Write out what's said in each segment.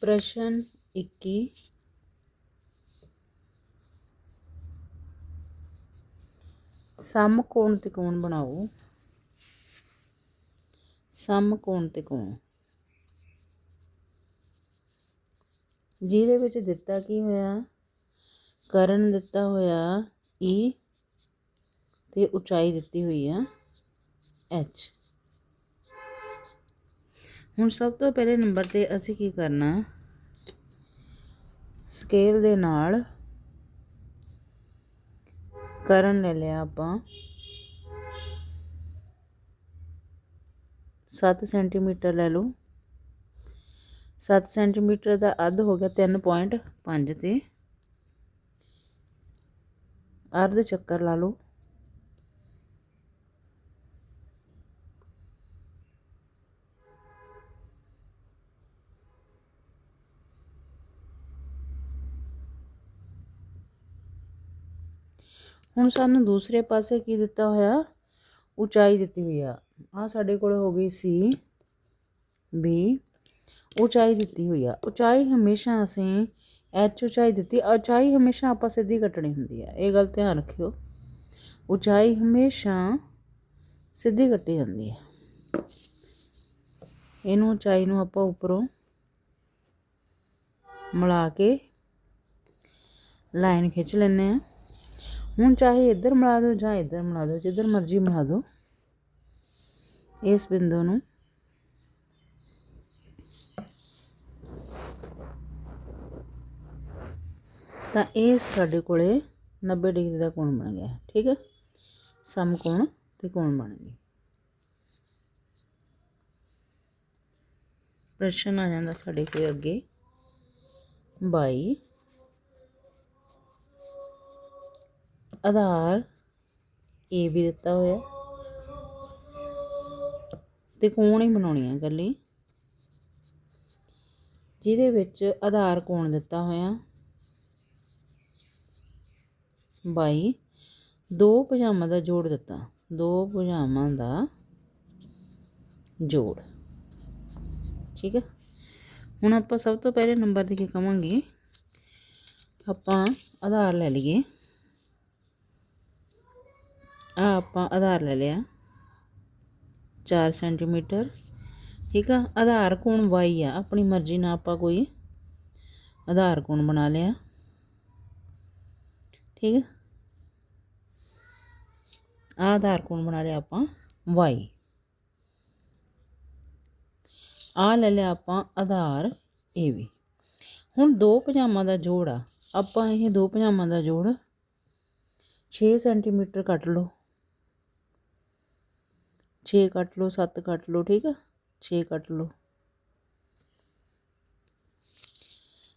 ਪ੍ਰਸ਼ਨ 21 ਸਮਕੋਣ ਤਿਕੋਣ ਬਣਾਓ? ਸਮਕੋਣ ਤਿਕੋਣ। ਜਿਹਦੇ ਵਿੱਚ ਦਿੱਤਾ ਕੀ ਹੋਇਆ? ਕਰਨ ਦਿੱਤਾ ਹੋਇਆ E ਤੇ ਉਚਾਈ ਦਿੱਤੀ ਹੋਈ ਆ H ਹੁਣ ਸਭ ਤੋਂ ਪਹਿਲੇ ਨੰਬਰ ਤੇ ਅਸੀਂ ਕੀ ਕਰਨਾ? ਸਕੇਲ ਦੇ ਨਾਲ ਕਰਨ ਲੈ ਲਿਆ ਆਪਾਂ। 7 ਸੈਂਟੀਮੀਟਰ ਲੈ ਲਓ। 7 ਸੈਂਟੀਮੀਟਰ ਦਾ ਅੱਧ ਹੋ ਗਿਆ 3.5 ਤੇ। ਅਰਧ ਚੱਕਰ ਲਾ ਲਓ। ਹੁਣ ਸਾਨੂੰ ਦੂਸਰੇ ਪਾਸੇ ਕੀ ਦਿੱਤਾ ਹੋਇਆ? ਉਚਾਈ ਦਿੱਤੀ ਹੋਈ ਆ। ਆ ਸਾਡੇ ਕੋਲ ਹੋ ਗਈ ਸੀ ਬੀ ਉਚਾਈ ਦਿੱਤੀ ਹੋਈ ਆ। ਉਚਾਈ ਹਮੇਸ਼ਾ ਅਸੀਂ ਐਚ ਉਚਾਈ ਦਿੱਤੀ। ਉਚਾਈ ਹਮੇਸ਼ਾ ਆਪਾਂ ਸਿੱਧੀ ਕੱਟਣੀ ਹੁੰਦੀ ਆ। ਇਹ ਗੱਲ ਧਿਆਨ ਰੱਖਿਓ। ਉਚਾਈ ਹਮੇਸ਼ਾ ਸਿੱਧੀ ਕੱਟੀ ਜਾਂਦੀ ਹੈ ਇਹਨੂੰ ਉਚਾਈ ਨੂੰ ਆਪਾਂ ਉੱਪਰੋਂ ਮਿਲਾ ਕੇ ਲਾਈਨ ਖਿੱਚ ਲੈਂਦੇ ਆ। ਹੁਣ ਚਾਹੇ ਇੱਧਰ ਮਿਲਾ ਦਿਓ ਜਾਂ ਇੱਧਰ ਮਿਲਾ ਦਿਓ, ਜਿੱਧਰ ਮਰਜ਼ੀ ਮਿਲਾ ਦਿਓ। ਇਸ ਬਿੰਦੂ ਨੂੰ ਤਾਂ ਇਹ ਸਾਡੇ ਕੋਲੇ 90 ਡਿਗਰੀ ਦਾ ਕੋਣ ਬਣ ਗਿਆ, ਠੀਕ ਹੈ? ਸਮਕੋਣ ਤੇ ਕੋਣ ਬਣ ਗਏ ਪ੍ਰਸ਼ਨ ਆ ਜਾਂਦਾ ਸਾਡੇ ਕੋਲ ਅੱਗੇ 22 ਆਧਾਰ ਏ ਵੀ ਦਿੱਤਾ ਹੋਇਆ। ਤੇ ਕੋਣ ਹੀ ਬਣਾਉਣੀ ਹੈ ਇਕੱਲੀ? ਜਿਹਦੇ ਵਿੱਚ ਆਧਾਰ ਕੋਣ ਦਿੱਤਾ ਹੋਇਆ? 22 ਦੋ ਪਜਾਮਾ ਦਾ ਜੋੜ ਦਿੱਤਾ। ਦੋ ਪਜਾਮਾ ਦਾ ਜੋੜ। ਠੀਕ ਹੈ ਹੁਣ ਆਪਾਂ ਸਭ ਤੋਂ ਪਹਿਲੇ ਨੰਬਰ ਦੇ ਕੇ ਕਵਾਂਗੇ। ਆਪਾਂ ਆਧਾਰ ਲੈ ਲਈਏ। ਆ ਆਪਾਂ ਆਧਾਰ ਲੈ ਲਿਆ। 4 ਸੈਂਟੀਮੀਟਰ। ਠੀਕ ਆ? ਆਧਾਰ ਕੋਣ ਵਾਈ ਆ? ਆਪਣੀ ਮਰਜ਼ੀ ਨਾਲ ਆਪਾਂ ਕੋਈ ਆਧਾਰ ਕੋਣ ਬਣਾ ਲਿਆ। ਠੀਕ ਆ? ਆਧਾਰ ਕੋਣ ਬਣਾ ਲਿਆ ਆਪਾਂ? ਵਾਈ। ਆ ਲੈ ਲਿਆ ਆਪਾਂ ਆਧਾਰ ਏ ਵੀ। ਹੁਣ ਦੋ ਪਜਾਮਾ ਦਾ ਜੋੜ ਆ। ਆਪਾਂ ਇਹ ਦੋ ਪਜਾਮਾ ਦਾ ਜੋੜ 6 ਸੈਂਟੀਮੀਟਰ ਕੱਟ ਲਓ। 6 ਕੱਟ ਲਓ 7 ਕੱਟ ਲਓ, ਠੀਕ ਆ? 6 ਕੱਟ ਲਓ।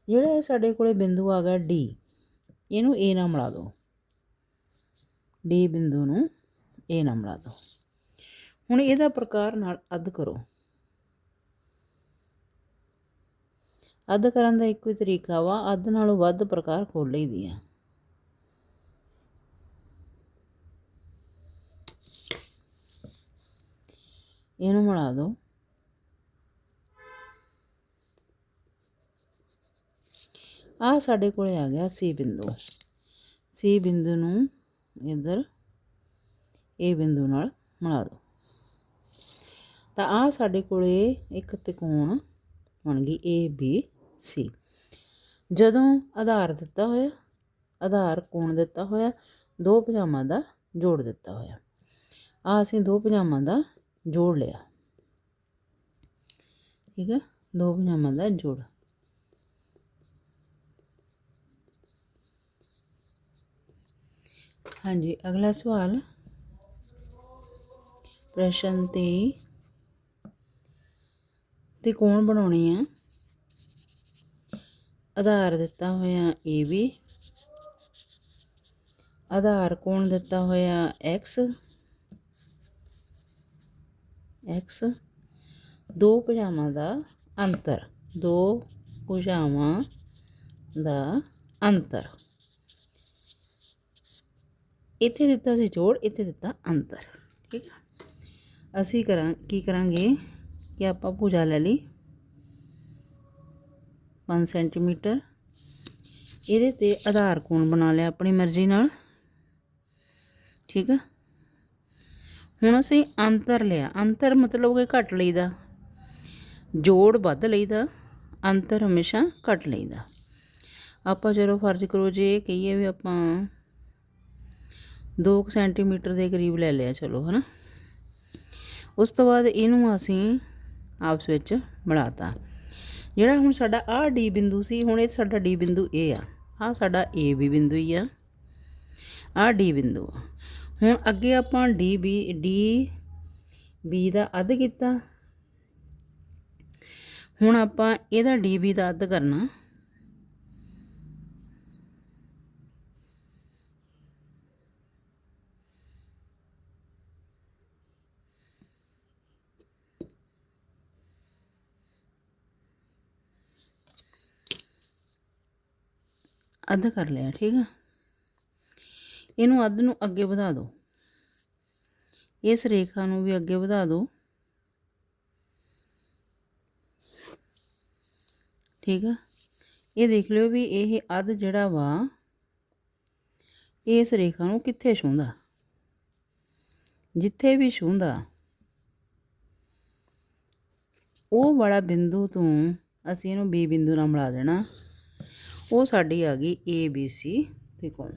ਜਿਹੜਾ ਇਹ ਸਾਡੇ ਕੋਲੇ ਬਿੰਦੂ ਆ ਗਿਆ ਡੀ ਇਹਨੂੰ A ਨਾਲ ਮਿਲਾ ਦਿਓ। D ਬਿੰਦੂ ਨੂੰ A ਨਾਲ ਮਿਲਾ ਦਿਓ। ਹੁਣ ਇਹਦਾ ਪ੍ਰਕਾਰ ਨਾਲ ਅੱਧ ਕਰੋ। ਅੱਧ ਕਰਨ ਦਾ ਇੱਕੋ ਹੀ ਤਰੀਕਾ ਵਾ, ਅੱਧ ਨਾਲੋਂ ਵੱਧ ਪ੍ਰਕਾਰ ਖੋਲ ਲਈਦੀ ਆ। ਇਹਨੂੰ ਮਿਲਾ ਦਿਓ ਆ ਸਾਡੇ ਕੋਲੇ ਆ ਗਿਆ ਸੀ ਬਿੰਦੂ ਸੀ ਬਿੰਦੂ ਨੂੰ ਇਧਰ ਇਹ ਬਿੰਦੂ ਨਾਲ ਮਿਲਾ ਦਿਓ ਤਾਂ ਆ ਸਾਡੇ ਕੋਲੇ ਇੱਕ ਤਿਕੋਣ ਬਣ ਗਈ ਏ ਬੀ ਸੀ ਜਦੋਂ ਆਧਾਰ ਦਿੱਤਾ ਹੋਇਆ ਆਧਾਰ ਕੋਣ ਦਿੱਤਾ ਹੋਇਆ ਦੋ ਪਜਾਮਾ ਦਾ ਜੋੜ ਦਿੱਤਾ ਹੋਇਆ ਆ ਅਸੀਂ ਦੋ ਪਜਾਮਾ ਦਾ ਜੋੜ ਲਿਆ। ਠੀਕ ਹੈ? ਦੋ ਪਜਾਮਾ ਦਾ ਜੋੜ। ਹਾਂਜੀ, ਅਗਲਾ ਸਵਾਲ। ਪ੍ਰਸ਼ਨ ਤੇ ਤੇ ਕੌਣ ਬਣਾਉਣੇ ਆ? ਆਧਾਰ ਦਿੱਤਾ ਹੋਇਆ ਏ ਬੀ ਆਧਾਰ ਕੋਣ ਦਿੱਤਾ ਹੋਇਆ? X x, ਦੋ ਭੁਜਾਵਾਂ ਦਾ ਅੰਤਰ, ਦੋ ਭੁਜਾਵਾਂ ਦਾ ਅੰਤਰ। ਇੱਥੇ ਦਿੱਤਾ ਸੀ ਜੋੜ, ਇੱਥੇ ਦਿੱਤਾ ਅੰਤਰ, ਠੀਕ ਹੈ ਅਸੀਂ ਕਰਾਂ, ਕੀ ਕਰਾਂਗੇ ਕਿ ਆਪਾਂ ਭੁਜਾ ਲੈ ਲਈ। 5 ਸੈਂਟੀਮੀਟਰ। ਇਹਦੇ ਤੇ ਆਧਾਰ ਕੋਣ ਬਣਾ ਲਿਆ, ਆਪਣੀ ਮਰਜ਼ੀ ਨਾਲ। ਠੀਕ ਆ? ਹੁਣ ਅਸੀਂ ਅੰਤਰ ਲਿਆ। ਅੰਤਰ ਮਤਲਬ ਕਿ ਘੱਟ ਲਈਦਾ। ਜੋੜ ਵੱਧ ਲਈਦਾ। ਅੰਤਰ ਹਮੇਸ਼ਾ ਘੱਟ ਲਈਦਾ। ਆਪਾਂ ਚਲੋ ਫਰਜ਼ ਕਰੋ ਜੇ ਇਹ ਕਹੀਏ ਵੀ ਆਪਾਂ 2 ਸੈਂਟੀਮੀਟਰ ਦੇ ਕਰੀਬ ਲੈ ਲਿਆ, ਚਲੋ, ਹਨਾ? ਉਸ ਤੋਂ ਬਾਅਦ ਇਹਨੂੰ ਅਸੀਂ ਆਪਸ ਵਿੱਚ ਬਣਾਤਾ। ਜਿਹੜਾ ਹੁਣ ਸਾਡਾ ਆਹ ਡੀ ਬਿੰਦੂ ਸੀ, ਹੁਣ ਇਹ ਸਾਡਾ ਡੀ ਬਿੰਦੂ ਇਹ ਆ। ਆਹ ਸਾਡਾ ਏ ਵੀ ਬਿੰਦੂ ਹੀ ਆ। ਆਹ ਡੀ ਬਿੰਦੂ ਆ। ਹੁਣ ਅੱਗੇ ਆਪਾਂ ਡੀ ਬੀ ਡੀ ਬੀ ਦਾ ਅੱਧ ਕੀਤਾ। ਹੁਣ ਆਪਾਂ ਇਹਦਾ ਡੀ ਬੀ ਦਾ ਅੱਧ ਕਰਨਾ। ਅੱਧ ਕਰ ਲਿਆ, ਠੀਕ ਆ? ਇਹਨੂੰ ਅੱਧ ਨੂੰ ਅੱਗੇ ਵਧਾ ਦਿਓ। ਇਸ ਰੇਖਾ ਨੂੰ ਵੀ ਅੱਗੇ ਵਧਾ ਦਿਓ। ਠੀਕ ਆ? ਇਹ ਦੇਖ ਲਿਓ ਵੀ ਇਹ ਅੱਧ ਜਿਹੜਾ ਵਾ, ਇਸ ਰੇਖਾ ਨੂੰ ਕਿੱਥੇ ਛੂੰਹਦਾ? ਜਿੱਥੇ ਵੀ ਛੂੰਹਦਾ, ਉਹ ਵਾਲਾ ਬਿੰਦੂ ਤੋਂ ਅਸੀਂ ਇਹਨੂੰ ਬੀ ਬਿੰਦੂ ਨਾਲ ਮਿਲਾ ਦੇਣਾ। ਉਹ ਸਾਡੀ ਆ ਗਈ ਏ ਬੀ ਸੀ ਤ੍ਰਿਕੋਣ